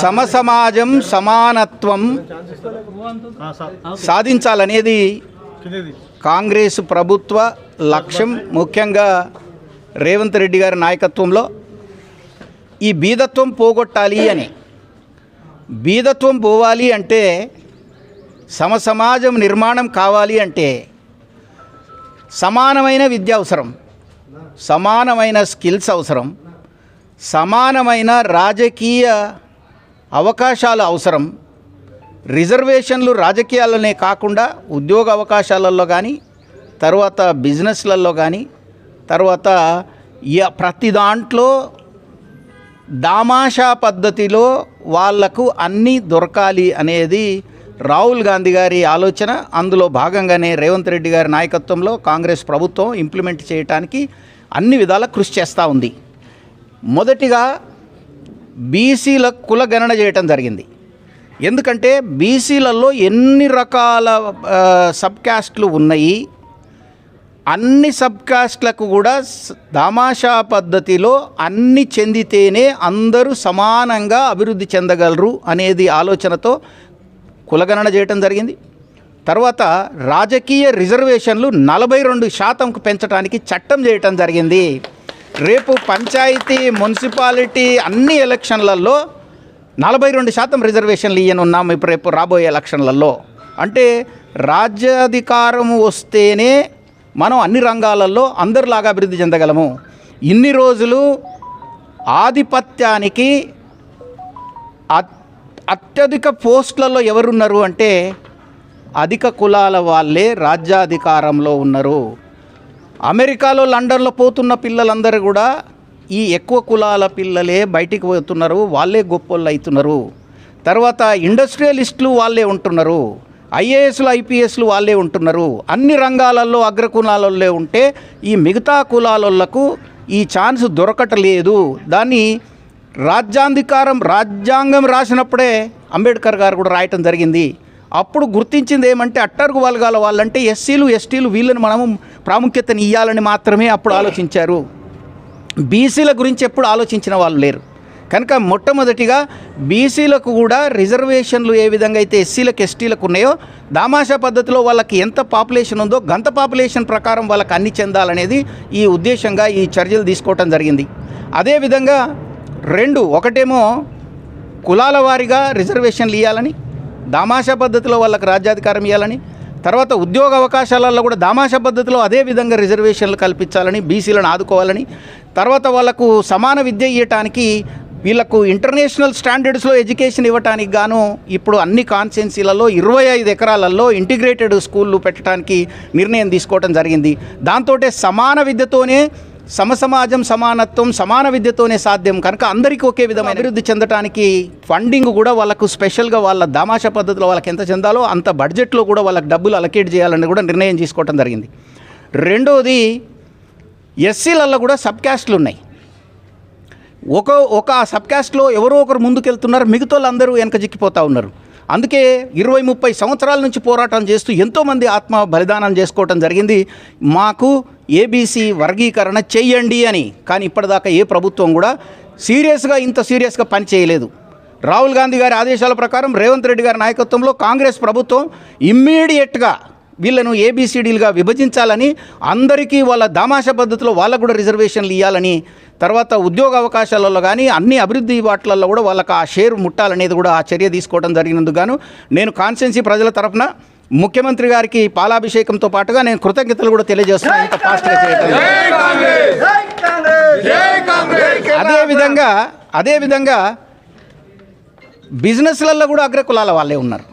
సమసమాజం సమానత్వం సాధించాలనేది కాంగ్రెస్ ప్రభుత్వ లక్ష్యం. ముఖ్యంగా రేవంత్ రెడ్డి గారి నాయకత్వంలో ఈ బీదత్వం పోగొట్టాలి అని. బీదత్వం పోవాలి అంటే సమసమాజం నిర్మాణం కావాలి అంటే సమానమైన విద్య అవసరం సమానమైన స్కిల్స్ అవసరం సమానమైన రాజకీయ అవకాశాలు అవసరం. రిజర్వేషన్లు రాజకీయాలనే కాకుండా ఉద్యోగ అవకాశాలలో కానీ తర్వాత బిజినెస్లలో కానీ తర్వాత ప్రతి దాంట్లో దామాషా పద్ధతిలో వాళ్ళకు అన్నీ దొరకాలి అనేది రాహుల్ గాంధీ గారి ఆలోచన. అందులో భాగంగానే రేవంత్ రెడ్డి గారి నాయకత్వంలో కాంగ్రెస్ ప్రభుత్వం ఇంప్లిమెంట్ చేయడానికి అన్ని విధాల కృషి చేస్తూ ఉంది. మొదటిగా బీసీల కుల గణన చేయటం జరిగింది. ఎందుకంటే బీసీలలో ఎన్ని రకాల సబ్ క్యాస్ట్లు ఉన్నాయి అన్ని సబ్ క్యాస్ట్లకు కూడా దామాషా పద్ధతిలో అన్ని చెందితేనే అందరూ సమానంగా అభివృద్ధి చెందగలరు అనేది ఆలోచనతో కులగణన చేయటం జరిగింది. తర్వాత రాజకీయ రిజర్వేషన్లు నలభై రెండు శాతంకు పెంచడానికి చట్టం చేయటం జరిగింది. రేపు పంచాయతీ మున్సిపాలిటీ అన్ని ఎలక్షన్లలో నలభై రెండు శాతం రిజర్వేషన్లు ఇయ్యనున్నాం ఇప్పుడు రేపు రాబోయే ఎలక్షన్లలో. అంటే రాజ్యాధికారం వస్తేనే మనం అన్ని రంగాలలో అందరిలాగా అభివృద్ధి చెందగలము. ఇన్ని రోజులు ఆధిపత్యానికి అత్- అత్యధిక పోస్టులలో ఎవరున్నారు అంటే అధిక కులాల వాళ్ళే రాజ్యాధికారంలో ఉన్నారు. అమెరికాలో లండన్లో పోతున్న పిల్లలందరూ కూడా ఈ ఎక్కువ కులాల పిల్లలే బయటికి పోతున్నారు వాళ్ళే గొప్పోళ్ళు అవుతున్నారు తర్వాత ఇండస్ట్రియలిస్టులు వాళ్ళే ఉంటున్నారు ఐఏఎస్లు ఐపీఎస్లు వాళ్ళే ఉంటున్నారు. అన్ని రంగాలలో అగ్రకులాలలో ఉంటే ఈ మిగతా కులాలకు ఈ ఛాన్స్ దొరకటలేదు. దాన్ని రాజ్యాంధికారం రాజ్యాంగం రాసినప్పుడే అంబేద్కర్ గారు కూడా రాయటం జరిగింది. అప్పుడు గుర్తించింది ఏమంటే అట్టరుగు వర్గాల వాళ్ళంటే ఎస్సీలు ఎస్టీలు వీళ్ళని మనము ప్రాముఖ్యతని ఇవ్వాలని మాత్రమే అప్పుడు ఆలోచించారు. బీసీల గురించి ఎప్పుడు ఆలోచించిన వాళ్ళు లేరు. కనుక మొట్టమొదటిగా బీసీలకు కూడా రిజర్వేషన్లు ఏ విధంగా అయితే ఎస్సీలకు ఎస్టీలకు ఉన్నాయో దామాషా పద్ధతిలో వాళ్ళకి ఎంత పాపులేషన్ ఉందో గంత పాపులేషన్ ప్రకారం వాళ్ళకి అన్ని చెందాలనేది ఈ ఉద్దేశంగా ఈ చర్యలు తీసుకోవటం జరిగింది. అదేవిధంగా రెండు ఒకటేమో కులాల వారీగా రిజర్వేషన్లు ఇవ్వాలని దామాషా పద్ధతిలో వాళ్ళకి రాజ్యాధికారం ఇవ్వాలని తర్వాత ఉద్యోగ అవకాశాలలో కూడా దామాష పద్ధతిలో అదే విధంగా రిజర్వేషన్లు కల్పించాలని బీసీలను ఆదుకోవాలని తర్వాత వాళ్ళకు సమాన విద్య ఇవ్వటానికి వీళ్ళకు ఇంటర్నేషనల్ స్టాండర్డ్స్లో ఎడ్యుకేషన్ ఇవ్వటానికి గాను ఇప్పుడు అన్ని కాన్సెన్సీలలో ఇరవై ఐదు ఎకరాలలో ఇంటిగ్రేటెడ్ స్కూళ్ళు పెట్టడానికి నిర్ణయం తీసుకోవడం జరిగింది. దాంతో సమాన విద్యతోనే సమసమాజం సమానత్వం సమాన విద్యతోనే సాధ్యం. కనుక అందరికీ ఒకే విధమైన అభివృద్ధి చెందడానికి ఫండింగ్ కూడా వాళ్ళకు స్పెషల్గా వాళ్ళ దామాషా పద్ధతిలో వాళ్ళకి ఎంత చెందాలో అంత బడ్జెట్లో కూడా వాళ్ళకి డబ్బులు అలకేట్ చేయాలని కూడా నిర్ణయం తీసుకోవటం జరిగింది. రెండోది ఎస్సీలలో కూడా సబ్ క్యాస్ట్లు ఉన్నాయి. ఒక ఒక సబ్ క్యాస్ట్లో ఎవరో ఒకరు ముందుకెళ్తున్నారు మిగతా వాళ్ళందరూ వెనక చిక్కిపోతూ ఉన్నారు. అందుకే ఇరవై ముప్పై సంవత్సరాల నుంచి పోరాటం చేస్తూ ఎంతోమంది ఆత్మ బలిదానం చేసుకోవటం జరిగింది. మాకు ఏబీసీ వర్గీకరణ చెయ్యండి అని. కానీ ఇప్పటిదాకా ఏ ప్రభుత్వం కూడా సీరియస్గా ఇంత సీరియస్గా పని చేయలేదు. రాహుల్ గాంధీ గారి ఆదేశాల ప్రకారం రేవంత్ రెడ్డి గారి నాయకత్వంలో కాంగ్రెస్ ప్రభుత్వం ఇమ్మీడియట్గా వీళ్ళను ఏబిసిడీలుగా విభజించాలని అందరికీ వాళ్ళ దామాషా పద్ధతిలో వాళ్ళకు కూడా రిజర్వేషన్లు ఇవ్వాలని తర్వాత ఉద్యోగ అవకాశాలలో కానీ అన్ని అభివృద్ధి వాటిలలో కూడా వాళ్ళకి ఆ షేర్ ముట్టాలనేది కూడా ఆ చర్య తీసుకోవడం జరిగినందుకు గాను నేను కాన్స్టిట్యున్సీ ప్రజల తరఫున ముఖ్యమంత్రి గారికి పాలాభిషేకంతో పాటుగా నేను కృతజ్ఞతలు కూడా తెలియజేస్తున్నాను. ఇంత ఫాస్ట్గా అదేవిధంగా అదేవిధంగా బిజినెస్లలో కూడా అగ్రకులాల వాళ్ళే ఉన్నారు.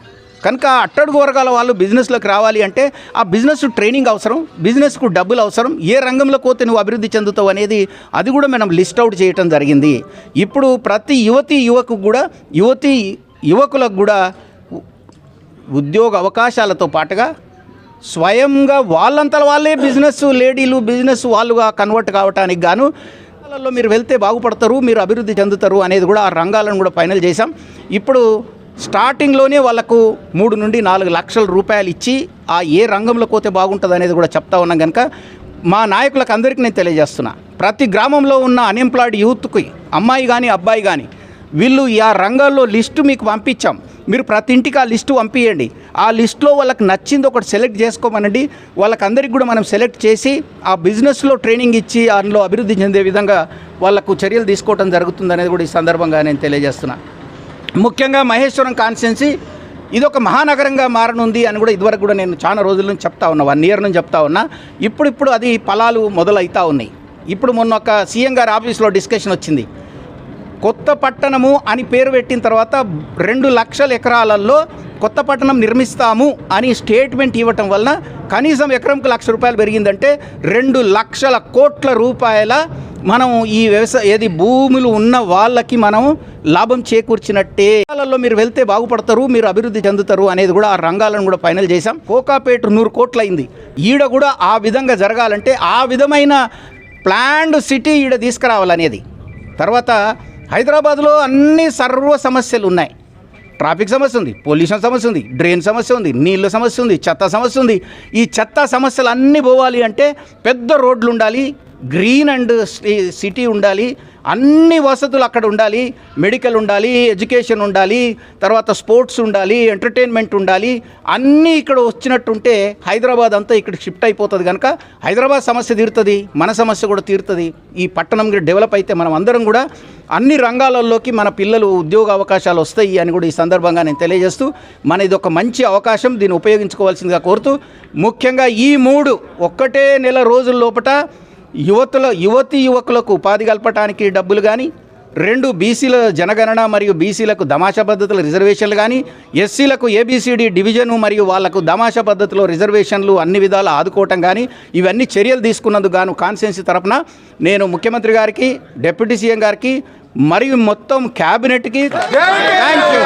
కనుక అట్టడుగు వర్గాల వాళ్ళు బిజినెస్లోకి రావాలి అంటే ఆ బిజినెస్ ట్రైనింగ్ అవసరం బిజినెస్కు డబ్బులు అవసరం ఏ రంగంలో పోతే నువ్వు అభివృద్ధి చెందుతావు అనేది అది కూడా మనం లిస్ట్ అవుట్ చేయటం జరిగింది. ఇప్పుడు ప్రతి యువతి యువకు కూడా యువతి యువకులకు కూడా ఉద్యోగ అవకాశాలతో పాటుగా స్వయంగా వాళ్ళంతా వాళ్ళే బిజినెస్ లేడీలు బిజినెస్ వాళ్ళుగా కన్వర్ట్ కావటానికి గాను మీరు వెళ్తే బాగుపడతారు మీరు అభివృద్ధి చెందుతారు అనేది కూడా ఆ రంగాలను కూడా ఫైనల్ చేశాం. ఇప్పుడు స్టార్టింగ్లోనే వాళ్ళకు మూడు నుండి నాలుగు లక్షల రూపాయలు ఇచ్చి ఆ ఏ రంగంలో పోతే బాగుంటుంది అనేది కూడా చెప్తా ఉన్నాం కనుక మా నాయకులకు అందరికీ నేను తెలియజేస్తున్నా. ప్రతి గ్రామంలో ఉన్న అన్ఎంప్లాయిడ్ యూత్కి అమ్మాయి కానీ అబ్బాయి కానీ వీళ్ళు ఆ రంగాల్లో లిస్టు మీకు పంపించాం. మీరు ప్రతి ఇంటికి ఆ లిస్టు పంపించండి ఆ లిస్ట్లో వాళ్ళకి నచ్చింది ఒకటి సెలెక్ట్ చేసుకోమనండి. వాళ్ళకందరికి కూడా మనం సెలెక్ట్ చేసి ఆ బిజినెస్లో ట్రైనింగ్ ఇచ్చి అందులో అభివృద్ధి చెందే విధంగా వాళ్ళకు చర్యలు తీసుకోవడం జరుగుతుంది అనేది కూడా ఈ సందర్భంగా నేను తెలియజేస్తున్నా. ముఖ్యంగా మహేశ్వరం కాన్స్టిట్యున్సీ ఇది ఒక మహానగరంగా మారనుంది అని కూడా ఇదివరకు కూడా నేను చాలా రోజుల నుంచి చెప్తా ఉన్నా వన్ ఇయర్ నుంచి చెప్తా ఉన్నా. ఇప్పుడిప్పుడు అది ఫలాలు మొదలవుతా ఉన్నాయి. ఇప్పుడు మొన్న ఒక సీఎం గారి ఆఫీస్లో డిస్కషన్ వచ్చింది. కొత్త పట్టణము అని పేరు పెట్టిన తర్వాత రెండు లక్షల ఎకరాలలో కొత్త పట్టణం నిర్మిస్తాము అని స్టేట్మెంట్ ఇవ్వటం వలన కనీసం ఎకరంకు లక్ష రూపాయలు పెరిగిందంటే రెండు లక్షల కోట్ల రూపాయల మనం ఈ వ్యవసాయ ఏది భూములు ఉన్న వాళ్ళకి మనం లాభం చేకూర్చినట్టే. రంగాలలో మీరు వెళ్తే బాగుపడతారు మీరు అభివృద్ధి చెందుతారు అనేది కూడా ఆ రంగాలను కూడా ఫైనల్ చేశాం. కోకాపేట నూరు కోట్లయింది. ఈడ కూడా ఆ విధంగా జరగాలంటే ఆ విధమైన ప్లాండ్ సిటీ ఈడ తీసుకురావాలనేది. తర్వాత హైదరాబాద్లో అన్ని సర్వ సమస్యలు ఉన్నాయి. ట్రాఫిక్ సమస్య ఉంది పొల్యూషన్ సమస్య ఉంది డ్రైన్ సమస్య ఉంది నీళ్ళ సమస్య ఉంది చెత్త సమస్య ఉంది. ఈ చెత్త సమస్యలు అన్నీ పోవాలి అంటే పెద్ద రోడ్లు ఉండాలి గ్రీన్ అండ్ సిటీ ఉండాలి అన్ని వసతులు అక్కడ ఉండాలి మెడికల్ ఉండాలి ఎడ్యుకేషన్ ఉండాలి తర్వాత స్పోర్ట్స్ ఉండాలి ఎంటర్టైన్మెంట్ ఉండాలి అన్నీ ఇక్కడ వచ్చినట్టుంటే హైదరాబాద్ అంతా ఇక్కడ షిఫ్ట్ అయిపోతుంది కనుక హైదరాబాద్ సమస్య తీరుతుంది మన సమస్య కూడా తీరుతుంది. ఈ పట్టణం డెవలప్ అయితే మనం అందరం కూడా అన్ని రంగాలలోకి మన పిల్లలు ఉద్యోగ అవకాశాలు వస్తాయి అని కూడా ఈ సందర్భంగా నేను తెలియజేస్తూ మన ఇది ఒక మంచి అవకాశం దీన్ని ఉపయోగించుకోవాల్సిందిగా కోరుతూ ముఖ్యంగా ఈ మూడు ఒక్కటే నెల రోజుల లోపట యువతుల యువతి యువకులకు ఉపాధి కల్పటానికి డబ్బులు కానీ రెండు బీసీల జనగణన మరియు బీసీలకు దమాషా పద్ధతుల రిజర్వేషన్లు కానీ ఎస్సీలకు ఏబిసిడి డివిజను మరియు వాళ్ళకు దమాషా పద్ధతిలో రిజర్వేషన్లు అన్ని విధాలు ఆదుకోవటం కానీ ఇవన్నీ చర్యలు తీసుకున్నందుకు గాను కాన్స్టిట్యున్సీ తరపున నేను ముఖ్యమంత్రి గారికి డిప్యూటీ సీఎం గారికి మరియు మొత్తం క్యాబినెట్కి థ్యాంక్ యూ